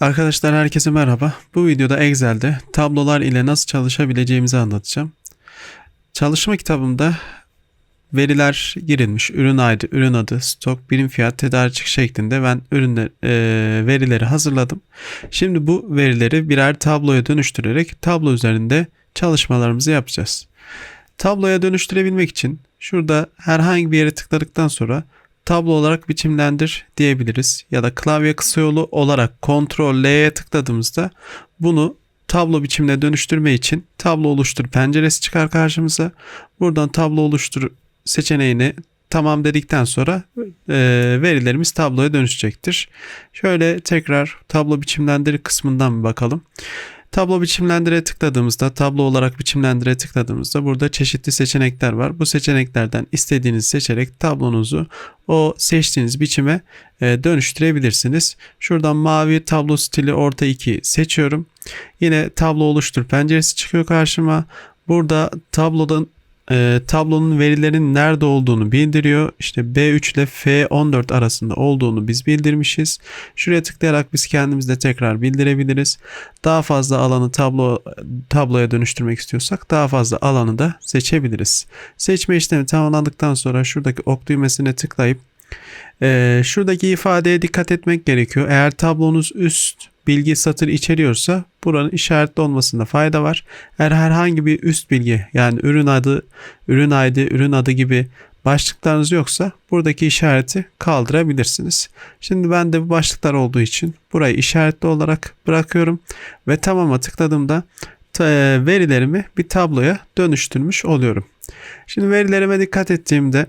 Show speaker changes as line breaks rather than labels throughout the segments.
Arkadaşlar herkese merhaba. Bu videoda Excel'de tablolar ile nasıl çalışabileceğimizi anlatacağım. Çalışma kitabımda veriler girilmiş. Ürün aydı, ürün adı, stok, birim fiyat, tedarik şeklinde ben ürünler, e, verileri hazırladım. Şimdi bu verileri birer tabloya dönüştürerek tablo üzerinde çalışmalarımızı yapacağız. Tabloya dönüştürebilmek için şurada herhangi bir yere tıkladıktan sonra tablo olarak biçimlendir diyebiliriz. Ya da klavye kısa yolu olarak Ctrl L'ye tıkladığımızda bunu tablo biçimine dönüştürme için tablo oluştur penceresi çıkar karşımıza. Buradan tablo oluştur seçeneğini tamam dedikten sonra e, verilerimiz tabloya dönüşecektir. Şöyle tekrar tablo biçimlendir kısmından bir bakalım. Tablo biçimlendire tıkladığımızda, tablo olarak biçimlendire tıkladığımızda burada çeşitli seçenekler var. Bu seçeneklerden istediğinizi seçerek tablonuzu o seçtiğiniz biçime e, dönüştürebilirsiniz. Şuradan mavi tablo stili orta 2 seçiyorum. Yine tablo oluştur penceresi çıkıyor karşıma. Burada tablodan e, tablonun verilerin nerede olduğunu bildiriyor. İşte B3 ile F14 arasında olduğunu biz bildirmişiz. Şuraya tıklayarak biz kendimiz de tekrar bildirebiliriz. Daha fazla alanı tablo tabloya dönüştürmek istiyorsak daha fazla alanı da seçebiliriz. Seçme işlemi tamamlandıktan sonra şuradaki ok düğmesine tıklayıp e, şuradaki ifadeye dikkat etmek gerekiyor. Eğer tablonuz üst bilgi satır içeriyorsa buranın işaretli olmasında fayda var. Eğer herhangi bir üst bilgi yani ürün adı, ürün adı, ürün adı gibi başlıklarınız yoksa buradaki işareti kaldırabilirsiniz. Şimdi ben de bu başlıklar olduğu için burayı işaretli olarak bırakıyorum ve tamama tıkladığımda verilerimi bir tabloya dönüştürmüş oluyorum. Şimdi verilerime dikkat ettiğimde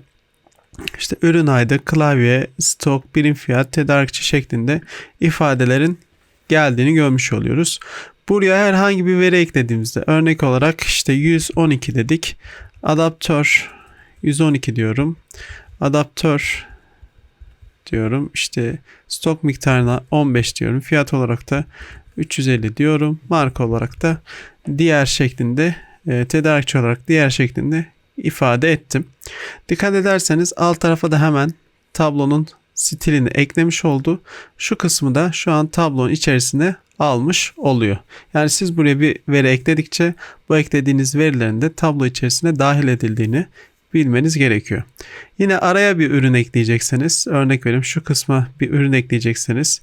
işte ürün ayda, klavye, stok, birim fiyat, tedarikçi şeklinde ifadelerin geldiğini görmüş oluyoruz. Buraya herhangi bir veri eklediğimizde örnek olarak işte 112 dedik. Adaptör 112 diyorum. Adaptör diyorum. İşte stok miktarına 15 diyorum. Fiyat olarak da 350 diyorum. Marka olarak da diğer şeklinde e, tedarikçi olarak diğer şeklinde ifade ettim. Dikkat ederseniz alt tarafa da hemen tablonun stilini eklemiş oldu. Şu kısmı da şu an tablonun içerisine almış oluyor. Yani siz buraya bir veri ekledikçe bu eklediğiniz verilerin de tablo içerisine dahil edildiğini bilmeniz gerekiyor. Yine araya bir ürün ekleyecekseniz örnek vereyim şu kısma bir ürün ekleyecekseniz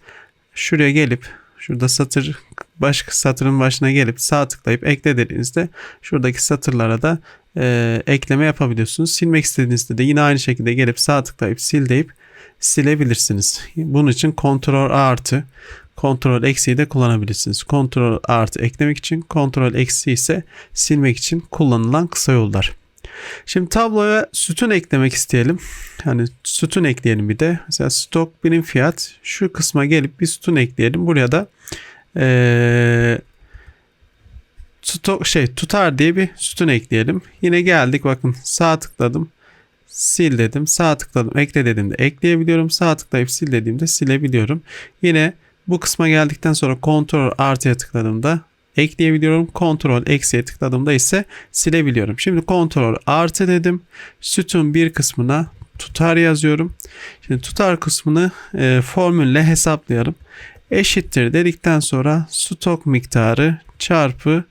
şuraya gelip şurada satır baş satırın başına gelip sağ tıklayıp ekle dediğinizde şuradaki satırlara da e, ekleme yapabiliyorsunuz. Silmek istediğinizde de yine aynı şekilde gelip sağ tıklayıp sil deyip silebilirsiniz. Bunun için Ctrl artı Ctrl eksiyi de kullanabilirsiniz. Ctrl artı eklemek için, Ctrl eksi ise silmek için kullanılan kısa yollar. Şimdi tabloya sütun eklemek isteyelim. Hani sütun ekleyelim bir de. Mesela stok birim fiyat şu kısma gelip bir sütun ekleyelim. Buraya da ee, stok şey tutar diye bir sütun ekleyelim. Yine geldik bakın sağ tıkladım sil dedim. Sağ tıkladım. Ekle dediğimde ekleyebiliyorum. Sağ tıklayıp sil dediğimde silebiliyorum. Yine bu kısma geldikten sonra Ctrl artıya tıkladığımda ekleyebiliyorum. Ctrl eksiye tıkladığımda ise silebiliyorum. Şimdi Ctrl artı dedim. Sütun bir kısmına tutar yazıyorum. Şimdi tutar kısmını e, formülle hesaplayalım. Eşittir dedikten sonra stok miktarı çarpı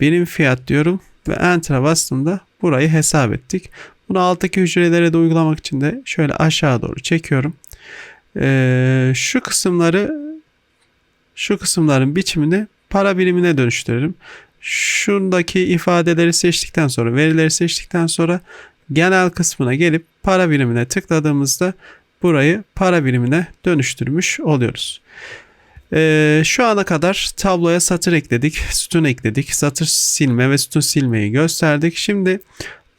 birim fiyat diyorum ve enter'a bastığımda burayı hesap ettik. Bunu alttaki hücrelere de uygulamak için de şöyle aşağı doğru çekiyorum. Ee, şu kısımları şu kısımların biçimini para birimine dönüştürürüm. Şundaki ifadeleri seçtikten sonra, verileri seçtikten sonra genel kısmına gelip para birimine tıkladığımızda burayı para birimine dönüştürmüş oluyoruz. Ee, şu ana kadar tabloya satır ekledik, sütun ekledik, satır silme ve sütun silmeyi gösterdik. Şimdi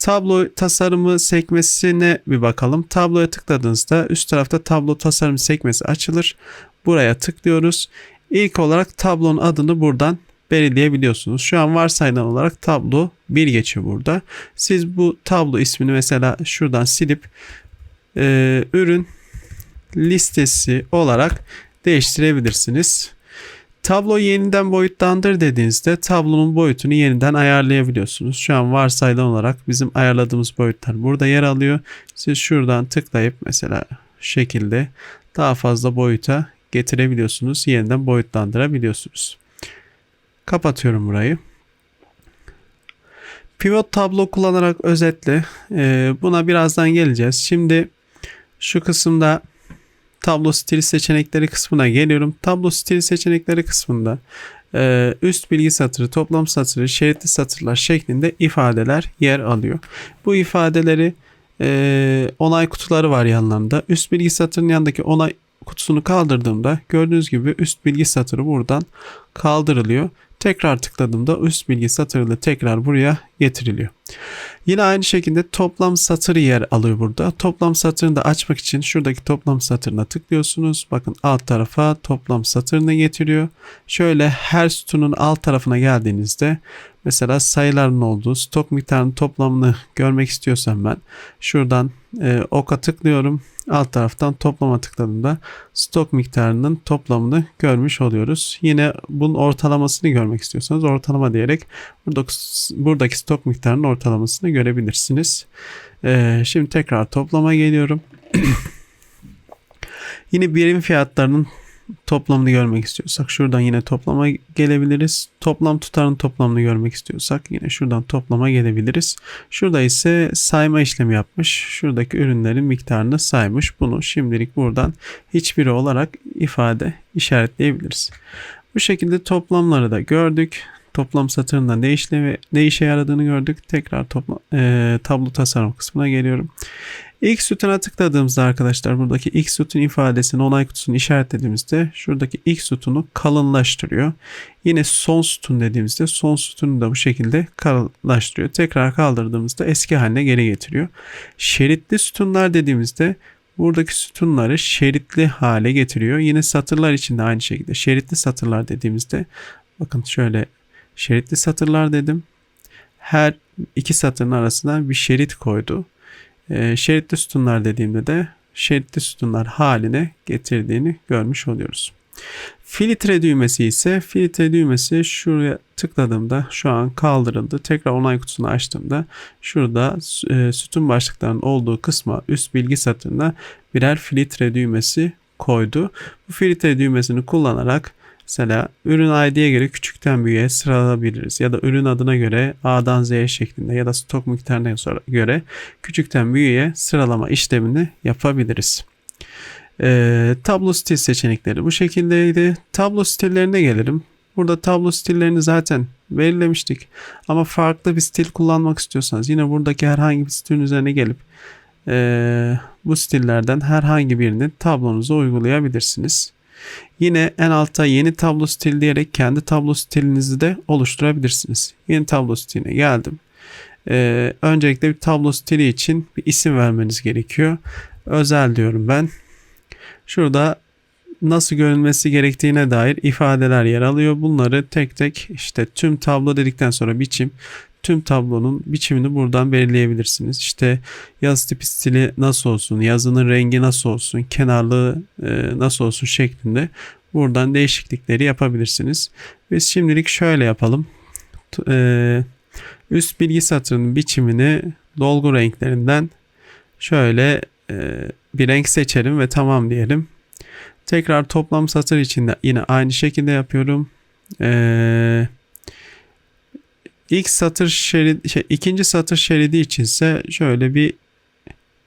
tablo tasarımı sekmesine bir bakalım. Tabloya tıkladığınızda üst tarafta tablo tasarım sekmesi açılır. Buraya tıklıyoruz. İlk olarak tablonun adını buradan belirleyebiliyorsunuz. Şu an varsayılan olarak tablo 1 geçiyor burada. Siz bu tablo ismini mesela şuradan silip e, ürün listesi olarak değiştirebilirsiniz. Tablo yeniden boyutlandır dediğinizde tablonun boyutunu yeniden ayarlayabiliyorsunuz. Şu an varsayılan olarak bizim ayarladığımız boyutlar burada yer alıyor. Siz şuradan tıklayıp mesela şekilde daha fazla boyuta getirebiliyorsunuz. Yeniden boyutlandırabiliyorsunuz. Kapatıyorum burayı. Pivot tablo kullanarak özetle buna birazdan geleceğiz. Şimdi şu kısımda tablo stili seçenekleri kısmına geliyorum. Tablo stili seçenekleri kısmında e, üst bilgi satırı, toplam satırı, şeritli satırlar şeklinde ifadeler yer alıyor. Bu ifadeleri e, onay kutuları var yanlarında. Üst bilgi satırının yanındaki onay kutusunu kaldırdığımda gördüğünüz gibi üst bilgi satırı buradan kaldırılıyor. Tekrar tıkladığımda üst bilgi satırı tekrar buraya getiriliyor. Yine aynı şekilde toplam satır yer alıyor burada. Toplam satırını da açmak için şuradaki toplam satırına tıklıyorsunuz. Bakın alt tarafa toplam satırını getiriyor. Şöyle her sütunun alt tarafına geldiğinizde mesela sayıların olduğu stok miktarının toplamını görmek istiyorsam ben şuradan e, oka tıklıyorum. Alt taraftan toplama tıkladığımda stok miktarının toplamını görmüş oluyoruz. Yine bunun ortalamasını görmek istiyorsanız ortalama diyerek buradaki, buradaki stok miktarının ortalamasını görebilirsiniz. Ee, şimdi tekrar toplama geliyorum. Yine birim fiyatlarının toplamını görmek istiyorsak şuradan yine toplama gelebiliriz. Toplam tutarın toplamını görmek istiyorsak yine şuradan toplama gelebiliriz. Şurada ise sayma işlemi yapmış. Şuradaki ürünlerin miktarını saymış. Bunu şimdilik buradan hiçbiri olarak ifade işaretleyebiliriz. Bu şekilde toplamları da gördük. Toplam satırından ne, işlemi, ne işe yaradığını gördük. Tekrar topla, e, tablo tasarım kısmına geliyorum. İlk sütuna tıkladığımızda arkadaşlar buradaki ilk sütun ifadesini onay kutusunu işaretlediğimizde şuradaki ilk sütunu kalınlaştırıyor. Yine son sütun dediğimizde son sütunu da bu şekilde kalınlaştırıyor. Tekrar kaldırdığımızda eski haline geri getiriyor. Şeritli sütunlar dediğimizde buradaki sütunları şeritli hale getiriyor. Yine satırlar için de aynı şekilde şeritli satırlar dediğimizde bakın şöyle şeritli satırlar dedim. Her iki satırın arasına bir şerit koydu. E, şeritli sütunlar dediğimde de şeritli sütunlar haline getirdiğini görmüş oluyoruz. Filtre düğmesi ise filtre düğmesi şuraya tıkladığımda şu an kaldırıldı. Tekrar onay kutusunu açtığımda şurada e, sütun başlıklarının olduğu kısma üst bilgi satırına birer filtre düğmesi koydu. Bu filtre düğmesini kullanarak Mesela ürün ID'ye göre küçükten büyüğe sıralayabiliriz. Ya da ürün adına göre A'dan Z'ye şeklinde ya da stok miktarına göre küçükten büyüğe sıralama işlemini yapabiliriz. Ee, tablo stil seçenekleri bu şekildeydi. Tablo stillerine gelelim. Burada tablo stillerini zaten belirlemiştik. Ama farklı bir stil kullanmak istiyorsanız yine buradaki herhangi bir stilin üzerine gelip e, bu stillerden herhangi birini tablonuza uygulayabilirsiniz. Yine en altta yeni tablo stili diyerek kendi tablo stilinizi de oluşturabilirsiniz. Yeni tablo stiline geldim. Ee, öncelikle bir tablo stili için bir isim vermeniz gerekiyor. Özel diyorum ben. Şurada nasıl görünmesi gerektiğine dair ifadeler yer alıyor. Bunları tek tek işte tüm tablo dedikten sonra biçim, tüm tablonun biçimini buradan belirleyebilirsiniz. İşte yazı tipi stili nasıl olsun, yazının rengi nasıl olsun, kenarlığı e, nasıl olsun şeklinde buradan değişiklikleri yapabilirsiniz. Biz şimdilik şöyle yapalım. E, üst bilgi satırının biçimini dolgu renklerinden şöyle e, bir renk seçelim ve tamam diyelim. Tekrar toplam satır içinde yine aynı şekilde yapıyorum. Eee İlk satır şeridi, şey, ikinci satır şeridi içinse şöyle bir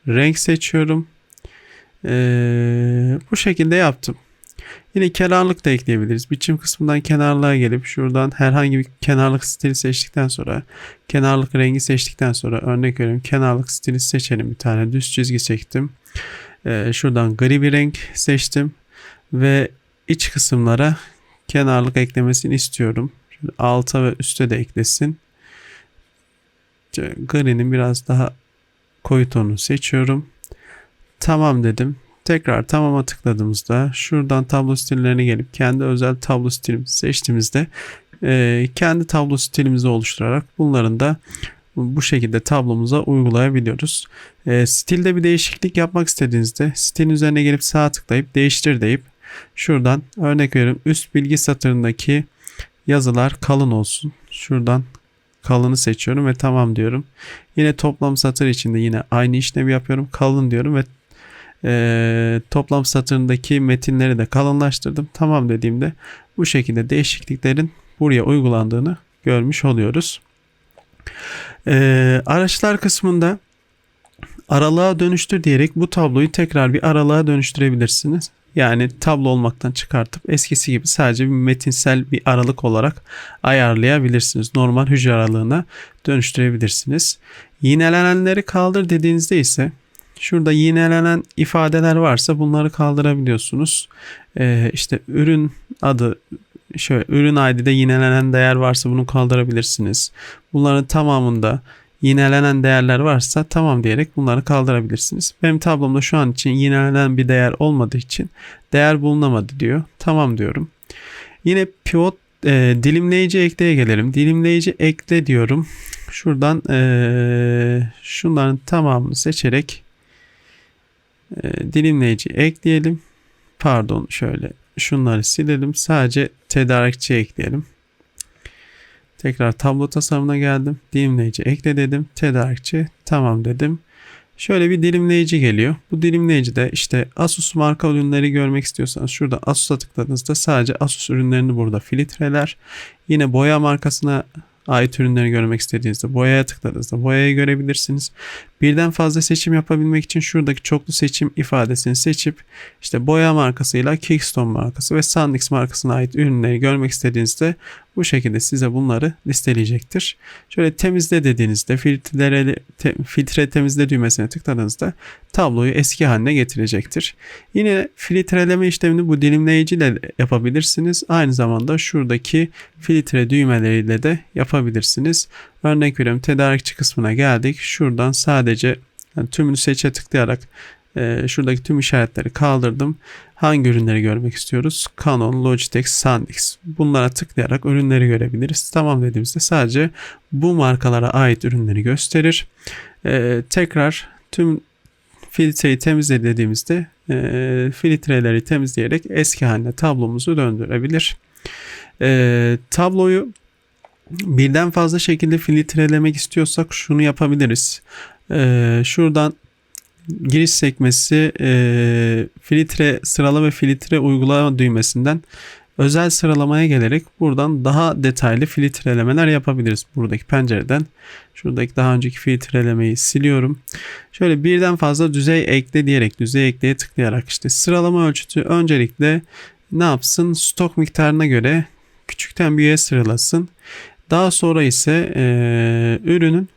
renk seçiyorum. Ee, bu şekilde yaptım. Yine kenarlık da ekleyebiliriz. Biçim kısmından kenarlığa gelip şuradan herhangi bir kenarlık stili seçtikten sonra kenarlık rengi seçtikten sonra örnek veriyorum kenarlık stili seçelim bir tane düz çizgi çektim. Ee, şuradan gri bir renk seçtim ve iç kısımlara kenarlık eklemesini istiyorum alta ve üste de eklesin. Gri'nin biraz daha koyu tonu seçiyorum. Tamam dedim. Tekrar tamama tıkladığımızda şuradan tablo stillerine gelip kendi özel tablo stilimizi seçtiğimizde e, kendi tablo stilimizi oluşturarak bunların da bu şekilde tablomuza uygulayabiliyoruz. E, stilde bir değişiklik yapmak istediğinizde stilin üzerine gelip sağ tıklayıp değiştir deyip şuradan örnek veriyorum üst bilgi satırındaki yazılar kalın olsun. Şuradan kalını seçiyorum ve tamam diyorum. Yine toplam satır içinde yine aynı işlemi yapıyorum. Kalın diyorum ve e, toplam satırındaki metinleri de kalınlaştırdım. Tamam dediğimde bu şekilde değişikliklerin buraya uygulandığını görmüş oluyoruz. E, araçlar kısmında aralığa dönüştür diyerek bu tabloyu tekrar bir aralığa dönüştürebilirsiniz. Yani tablo olmaktan çıkartıp eskisi gibi sadece bir metinsel bir aralık olarak ayarlayabilirsiniz. Normal hücre aralığına dönüştürebilirsiniz. Yinelenenleri kaldır dediğinizde ise şurada yinelenen ifadeler varsa bunları kaldırabiliyorsunuz. Ee, işte ürün adı şöyle ürün ID'de yinelenen değer varsa bunu kaldırabilirsiniz. Bunların tamamında yinelenen değerler varsa tamam diyerek bunları kaldırabilirsiniz. Benim tablomda şu an için yinelenen bir değer olmadığı için değer bulunamadı diyor. Tamam diyorum. Yine pivot e, dilimleyici ekleye gelelim. Dilimleyici ekle diyorum. Şuradan e, şunların tamamını seçerek e, dilimleyici ekleyelim. Pardon şöyle şunları silelim. Sadece tedarikçi ekleyelim. Tekrar tablo tasarımına geldim. Dilimleyici ekle dedim. Tedarikçi tamam dedim. Şöyle bir dilimleyici geliyor. Bu dilimleyici de işte Asus marka ürünleri görmek istiyorsanız şurada Asus'a tıkladığınızda sadece Asus ürünlerini burada filtreler. Yine boya markasına ait ürünleri görmek istediğinizde boyaya tıkladığınızda boyayı görebilirsiniz. Birden fazla seçim yapabilmek için şuradaki çoklu seçim ifadesini seçip işte boya markasıyla Kickstone markası ve Sandix markasına ait ürünleri görmek istediğinizde bu şekilde size bunları listeleyecektir. Şöyle temizle dediğinizde filtre, te, filtre temizle düğmesine tıkladığınızda tabloyu eski haline getirecektir. Yine filtreleme işlemini bu dilimleyici ile yapabilirsiniz. Aynı zamanda şuradaki filtre düğmeleriyle de yapabilirsiniz. Örnek veriyorum tedarikçi kısmına geldik. Şuradan sadece yani tümünü seçe tıklayarak e, şuradaki tüm işaretleri kaldırdım. Hangi ürünleri görmek istiyoruz? Canon, Logitech, Sandix. Bunlara tıklayarak ürünleri görebiliriz. Tamam dediğimizde sadece bu markalara ait ürünleri gösterir. E, tekrar tüm filtreyi temizle dediğimizde e, filtreleri temizleyerek eski haline tablomuzu döndürebilir. E, tabloyu birden fazla şekilde filtrelemek istiyorsak şunu yapabiliriz. Ee, şuradan giriş sekmesi e, filtre sırala ve filtre uygulama düğmesinden özel sıralamaya gelerek buradan daha detaylı filtrelemeler yapabiliriz. Buradaki pencereden şuradaki daha önceki filtrelemeyi siliyorum. Şöyle birden fazla düzey ekle diyerek düzey ekleye tıklayarak işte sıralama ölçütü öncelikle ne yapsın stok miktarına göre küçükten büyüğe sıralasın. Daha sonra ise e, ürünün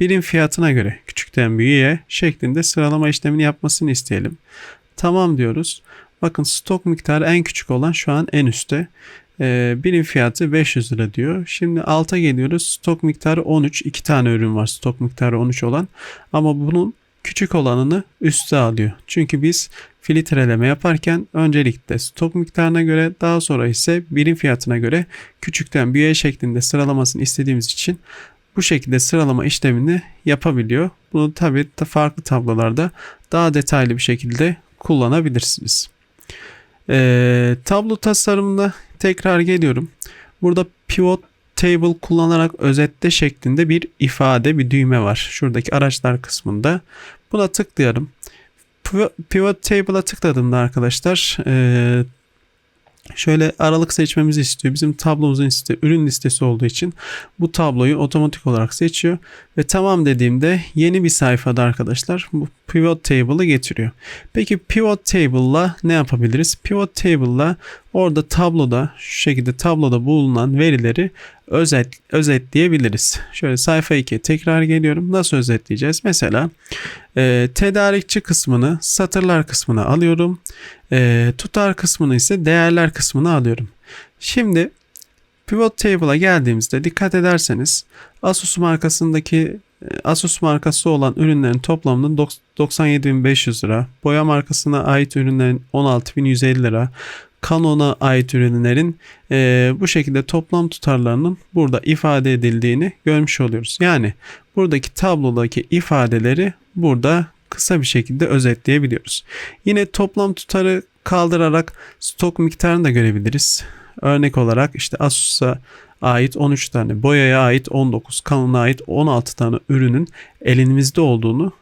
birim fiyatına göre küçükten büyüğe şeklinde sıralama işlemini yapmasını isteyelim. Tamam diyoruz. Bakın stok miktarı en küçük olan şu an en üstte. E, birim fiyatı 500 lira diyor. Şimdi alta geliyoruz. Stok miktarı 13. 2 tane ürün var stok miktarı 13 olan. Ama bunun küçük olanını üste alıyor. Çünkü biz filtreleme yaparken öncelikle stok miktarına göre daha sonra ise birim fiyatına göre küçükten büyüğe şeklinde sıralamasını istediğimiz için bu şekilde sıralama işlemini yapabiliyor. Bunu tabi farklı tablolarda daha detaylı bir şekilde kullanabilirsiniz. Ee, tablo tasarımında tekrar geliyorum. Burada pivot table kullanarak özetle şeklinde bir ifade, bir düğme var. Şuradaki araçlar kısmında. Buna tıklayalım. Pivot table'a tıkladığımda arkadaşlar e, şöyle aralık seçmemizi istiyor. Bizim tablomuzun liste, ürün listesi olduğu için bu tabloyu otomatik olarak seçiyor. Ve tamam dediğimde yeni bir sayfada arkadaşlar bu pivot table'ı getiriyor. Peki pivot table'la ne yapabiliriz? Pivot table'la orada tabloda şu şekilde tabloda bulunan verileri özet, özetleyebiliriz. Şöyle sayfa 2'ye tekrar geliyorum. Nasıl özetleyeceğiz? Mesela e, tedarikçi kısmını satırlar kısmına alıyorum. E, tutar kısmını ise değerler kısmına alıyorum. Şimdi Pivot Table'a geldiğimizde dikkat ederseniz Asus markasındaki e, Asus markası olan ürünlerin toplamının 97.500 lira, boya markasına ait ürünlerin 16.150 lira, Canon'a ait ürünlerin e, bu şekilde toplam tutarlarının burada ifade edildiğini görmüş oluyoruz. Yani buradaki tablodaki ifadeleri burada kısa bir şekilde özetleyebiliyoruz. Yine toplam tutarı kaldırarak stok miktarını da görebiliriz. Örnek olarak işte Asus'a ait 13 tane, boyaya ait 19, Canon'a ait 16 tane ürünün elimizde olduğunu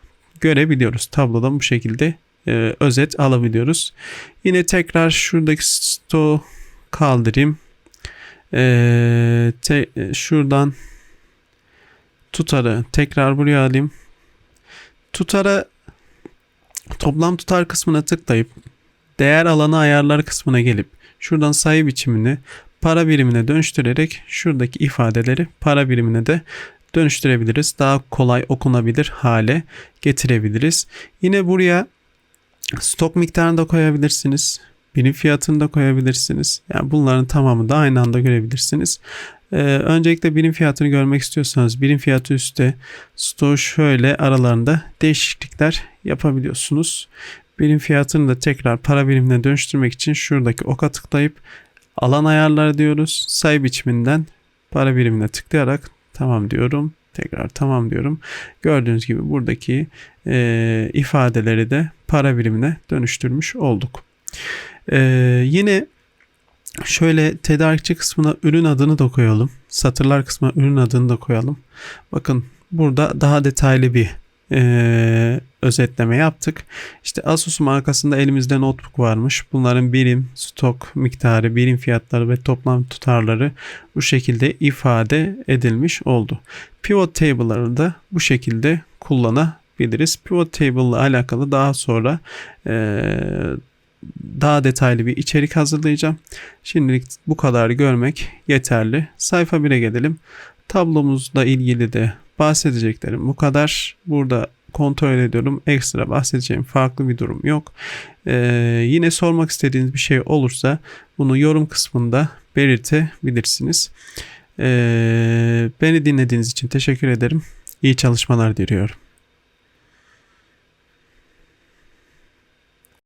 görebiliyoruz. Tablodan bu şekilde e, özet alabiliyoruz. Yine tekrar şuradaki stoğu kaldırayım. E, te- e, şuradan tutarı tekrar buraya alayım. Tutara toplam tutar kısmına tıklayıp değer alanı ayarlar kısmına gelip şuradan sayı biçimini para birimine dönüştürerek şuradaki ifadeleri para birimine de dönüştürebiliriz. Daha kolay okunabilir hale getirebiliriz. Yine buraya stok miktarını da koyabilirsiniz. Birim fiyatını da koyabilirsiniz. Yani bunların tamamını da aynı anda görebilirsiniz. Ee, öncelikle birim fiyatını görmek istiyorsanız birim fiyatı üstte stoğu şöyle aralarında değişiklikler yapabiliyorsunuz. Birim fiyatını da tekrar para birimine dönüştürmek için şuradaki oka tıklayıp alan ayarları diyoruz. Sayı biçiminden para birimine tıklayarak tamam diyorum. Tekrar tamam diyorum. Gördüğünüz gibi buradaki e, ifadeleri de para birimine dönüştürmüş olduk. E, yine şöyle tedarikçi kısmına ürün adını da koyalım. Satırlar kısmına ürün adını da koyalım. Bakın burada daha detaylı bir e, özetleme yaptık. İşte Asus markasında elimizde notebook varmış. Bunların birim, stok miktarı, birim fiyatları ve toplam tutarları bu şekilde ifade edilmiş oldu. Pivot table'ları da bu şekilde kullanabiliriz. Pivot table ile alakalı daha sonra e, daha detaylı bir içerik hazırlayacağım. Şimdilik bu kadar görmek yeterli. Sayfa 1'e gelelim. Tablomuzla ilgili de bahsedeceklerim bu kadar. Burada kontrol ediyorum. Ekstra bahsedeceğim farklı bir durum yok. Ee, yine sormak istediğiniz bir şey olursa bunu yorum kısmında belirtebilirsiniz. Ee, beni dinlediğiniz için teşekkür ederim. İyi çalışmalar diliyorum.